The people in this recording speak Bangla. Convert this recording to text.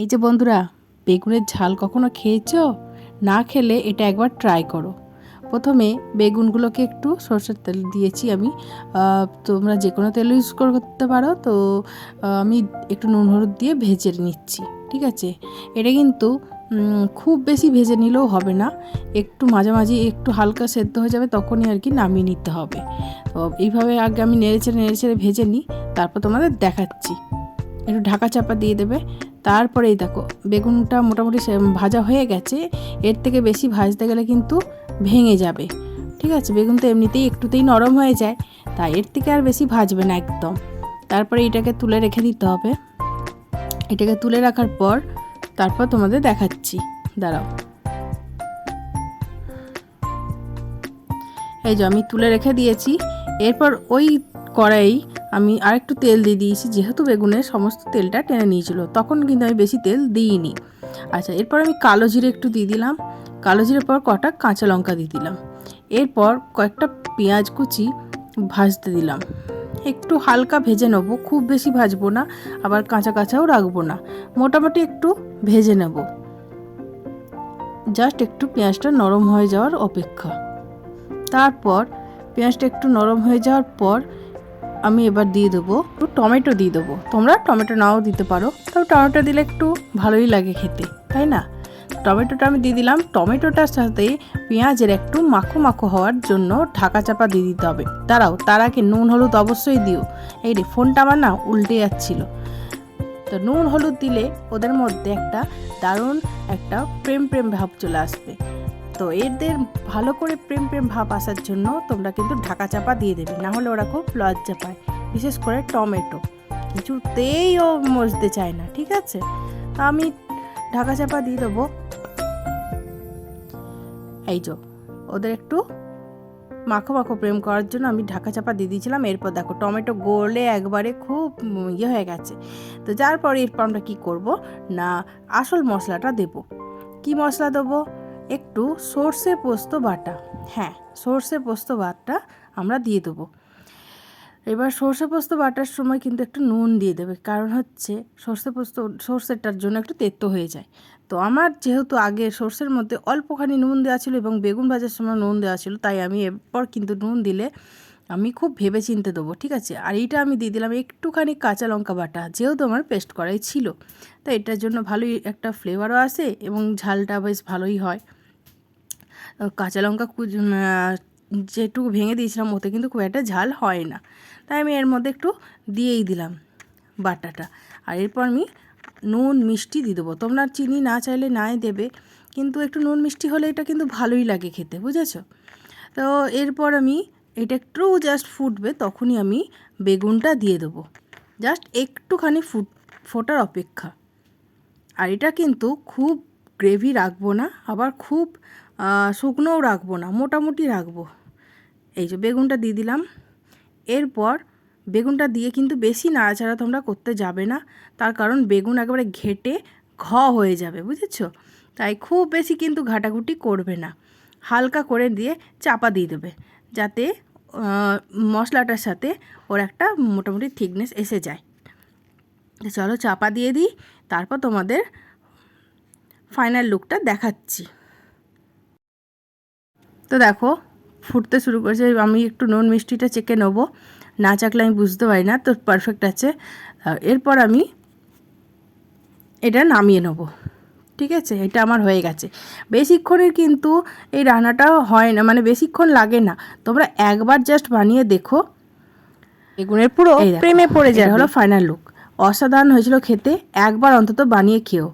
এই যে বন্ধুরা, বেগুনের ঝাল কখনো খেয়েছো? না খেলে এটা একবার ট্রাই করো। প্রথমে বেগুনগুলোকে একটু সরষের তেল দিয়েছি আমি। তোমরা যে কোনো তেল ইউজ করতে পারো। তো আমি একটু নুন হলুদ দিয়ে ভেজে নিচ্ছি, ঠিক আছে? এটা কিন্তু খুব বেশি ভেজে নিলেও হবে না। একটু মাঝামাঝি, একটু হালকা সেদ্ধ হয়ে যাবে তখনই আর কি নামিয়ে নিতে হবে। তো, এইভাবে আগে আমি নেড়ে ছেড়ে নেড়েচেড়ে নেড়েচেড়ে ভেজে নিই। তারপর তোমাদের দেখাচ্ছি। একটু ঢাকা চাপা দিয়ে দেবে। তারপরেই দেখো, বেগুনটা মোটামুটি ভাজা হয়ে গেছে, এর থেকে বেশি ভাজতে গেলে কিন্তু ভেঙে যাবে। ঠিক আছে, বেগুন তো এমনিতেই একটুতেই নরম হয়ে যায়, তাই এর থেকে আর বেশি ভাজবে না একদম। তারপরে এটাকে তুলে রেখে দিতে হবে। এটাকে তুলে রাখার পর তারপর তোমাদের দেখাচ্ছি। দাঁড়াও। এই যে আমি তুলে রেখে দিয়েছি, এরপর ওই কড়াই আমি আরেকটু তেল দিয়ে দিয়েছি, যেহেতু বেগুনের সমস্ত তেলটা টেনে নিয়েছিল, তখন কিন্তু আমি বেশি তেল দিইনি। আচ্ছা এরপর আমি কালো জিরে একটু দিয়ে দিলাম। কালো জিরের পর কটা কাঁচা লঙ্কা দিয়ে দিলাম। এরপর কয়েকটা পেঁয়াজ কুচি ভাজতে দিলাম। একটু হালকা ভেজে নেব, খুব বেশি ভাজবো না, আবার কাঁচা কাঁচাও রাখব না। মোটামুটি একটু ভেজে নেব। জাস্ট একটু পেঁয়াজটা নরম হয়ে যাওয়ার অপেক্ষা। তারপর, পেঁয়াজটা একটু নরম হয়ে যাওয়ার পর আমি এবার দিয়ে দেবো একটু টমেটো দিয়ে দেবো। তোমরা টমেটো নাও দিতে পারো। তবে টমেটো দিলে একটু ভালোই লাগে খেতে, তাই না? টমেটোটা আমি দিয়ে দিলাম। টমেটোটার সাথে পেঁয়াজের একটু মাখো মাখো হওয়ার জন্য ঢাকা চাপা দিয়ে দিতে হবে। দাঁড়াও, তার আগে নুন, হলুদ অবশ্যই দিও। এই রে, ফোনটা আমার না উল্টে যাচ্ছিল। তো নুন, হলুদ দিলে ওদের মধ্যে একটা দারুণ একটা প্রেম প্রেম ভাব চলে আসবে। তো এদের ভালো করে প্রেম প্রেম ভাব আসার জন্য তোমরা কিন্তু ঢাকা চাপা দিয়ে দেবে, না হলে ওরা খুব লজ্জা পায়, বিশেষ করে টমেটো। কিছুতেই ও মজতে চায় না, ঠিক আছে? তা আমি ঢাকা চাপা দিয়ে দেবো। এই যো, ওদের একটু মাখো মাখো প্রেম করার জন্য আমি ঢাকা চাপা দিয়ে দিয়েছিলাম। এরপর দেখো, টমেটো গলে একবারে খুব ইয়ে হয়ে গেছে। তো যার পরে এরপর আমরা কী করব? না, আসল মশলাটা দেব। কি মশলা দেবো? একটু সর্ষে পোস্ত বাটা। হ্যাঁ সর্ষে পোস্ত বাটা আমরা দিয়ে দেবো। এবার সর্ষে পোস্ত বাটার সময় কিন্তু একটু নুন দিয়ে দেবে, কারণ হচ্ছে সর্ষে পোস্ত, সর্ষেটার জন্য একটু তেত্ত হয়ে যায়। তো আমার যেহেতু আগে সর্ষের মধ্যে অল্পখানি নুন দেওয়া ছিল এবং বেগুন ভাজার সময় নুন দেওয়া ছিল, তাই আমি এরপর কিন্তু নুন দিলে আমি খুব ভেবে চিনতে দেবো, ঠিক আছে? আর এইটা আমি দিয়ে দিলাম একটুখানি কাঁচা লঙ্কা বাটা, যেহেতু আমার পেস্ট করাই ছিল। তো এটার জন্য ভালোই একটা ফ্লেভারও আসে এবং ঝালটা বেশ ভালোই হয়। কাঁচা লঙ্কা যেটুকু ভেঙে দিয়েছিলাম, ওতে কিন্তু খুব একটা ঝাল হয় না। তাই আমি এর মধ্যে একটু দিয়েই দিলাম বাটাটা। আর এরপর আমি নুন, মিষ্টি দিয়ে দেবো। তোমরা চিনি না চাইলে নাই দেবে, কিন্তু একটু নুন, মিষ্টি হলে এটা কিন্তু ভালোই লাগে খেতে, বুঝেছ? তো এরপর আমি এটা একটু জাস্ট ফুটবে তখনই আমি বেগুনটা দিয়ে দেবো। জাস্ট একটুখানি ফুট ফোটার অপেক্ষা। আর এটা কিন্তু খুব গ্রেভি রাখব না, আবার খুব শুকনোও রাখব না, মোটামুটি রাখব। এই যে বেগুনটা দিয়ে দিলাম। এরপর বেগুনটা দিয়ে কিন্তু বেশি নাড়াচাড়া তোমরা করতে যাবে না, তার কারণ বেগুন একেবারে ঘেটে ঘ হয়ে যাবে, বুঝেছ? তাই খুব বেশি কিন্তু ঘাটাঘুটি করবে না। হালকা করে দিয়ে চাপা দিয়ে দেবে, যাতে মশলাটার সাথে ওর একটা মোটামুটি থিকনেস এসে যায়। চলো চাপা দিয়ে দিই, তারপর তোমাদের ফাইনাল লুকটা দেখাচ্ছি। তো দেখো, ফুটতে শুরু করেছে, আমি একটু নুন মিষ্টিটা চেকে নেব। না চাকলে আমি বুঝতে পারি না, তো পারফেক্ট আছে। এরপর আমি এটা নামিয়ে নেব। ঠিক আছে? এটা আমার হয়ে গেছে। বেশিক্ষণের কিন্তু এই রান্নাটা হয় না মানে বেশিক্ষণ লাগে না। তোমরা একবার জাস্ট বানিয়ে দেখো। বেগুনের পুরো প্রেমে পড়ে যায় হলো ফাইনাল লুক অসাধারণ হয়েছিল খেতে একবার অন্তত বানিয়ে খেও।